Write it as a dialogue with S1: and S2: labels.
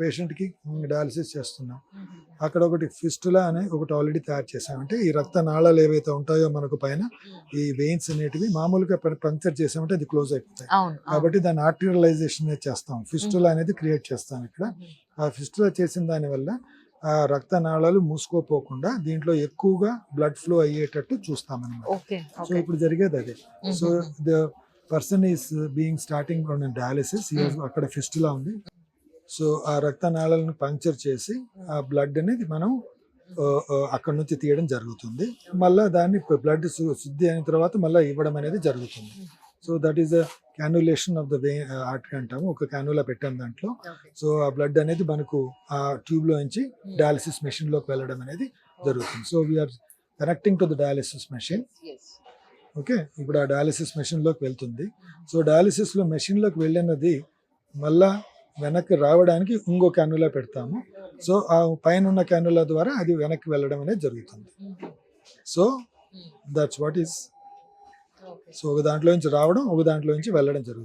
S1: పేషెంట్కి డయాలసిస్ చేస్తున్నాం. అక్కడ ఒకటి ఫిస్టులా అనే ఒకటి ఆల్రెడీ తయారు చేసాం అంటే ఈ రక్త నాళాలు ఏవైతే ఉంటాయో మనకు పైన ఈ వెయిన్స్ అనేటివి మామూలుగా పంక్చర్ చేసామంటే అది క్లోజ్ అయిపోతాయి. కాబట్టి దాన్ని ఆర్టిరియలైజేషన్ చేస్తాం. ఫిస్టులా అనేది క్రియేట్ చేస్తాం ఇక్కడ. ఆ ఫిస్టులా చేసిన దాని వల్ల ఆ రక్త నాళాలు మూసుకోపోకుండా దీంట్లో ఎక్కువగా బ్లడ్ ఫ్లో అయ్యేటట్టు చూస్తాం అనమాట
S2: ఓకే
S1: సో ఇప్పుడు జరిగేది అదే. So the person is being starting from dialysis. అక్కడ ఫిస్టులా ఉంది. సో ఆ రక్త నాళాలను పంక్చర్ చేసి ఆ బ్లడ్ అనేది మనం అక్కడ నుంచి తీయడం జరుగుతుంది. మళ్ళా దాన్ని బ్లడ్ శుద్ధి అయిన తర్వాత మళ్ళీ ఇవ్వడం అనేది జరుగుతుంది. So that is the cannulation of the way artery అంటాము. ఒక క్యానులా పెట్టాం దాంట్లో. సో ఆ బ్లడ్ అనేది మనకు ఆ ట్యూబ్లో నుంచి డయాలసిస్ మెషిన్లోకి వెళ్ళడం అనేది జరుగుతుంది. So we're connecting to the dialysis machine okay ఇప్పుడు ఆ డయాలసిస్ మెషిన్లోకి వెళ్తుంది. సో డయాలసిస్లో మెషిన్లోకి వెళ్ళినది మళ్ళా వెనక్కి రావడానికి ఇంకో క్యానులా పెడతాము. సో ఆ పైన ఉన్న క్యానులా ద్వారా అది వెనక్కి వెళ్ళడం అనేది జరుగుతుంది. So that's what is so ఒక దాంట్లో నుంచి రావడం ఒక దాంట్లో నుంచి వెళ్ళడం జరుగుతుంది.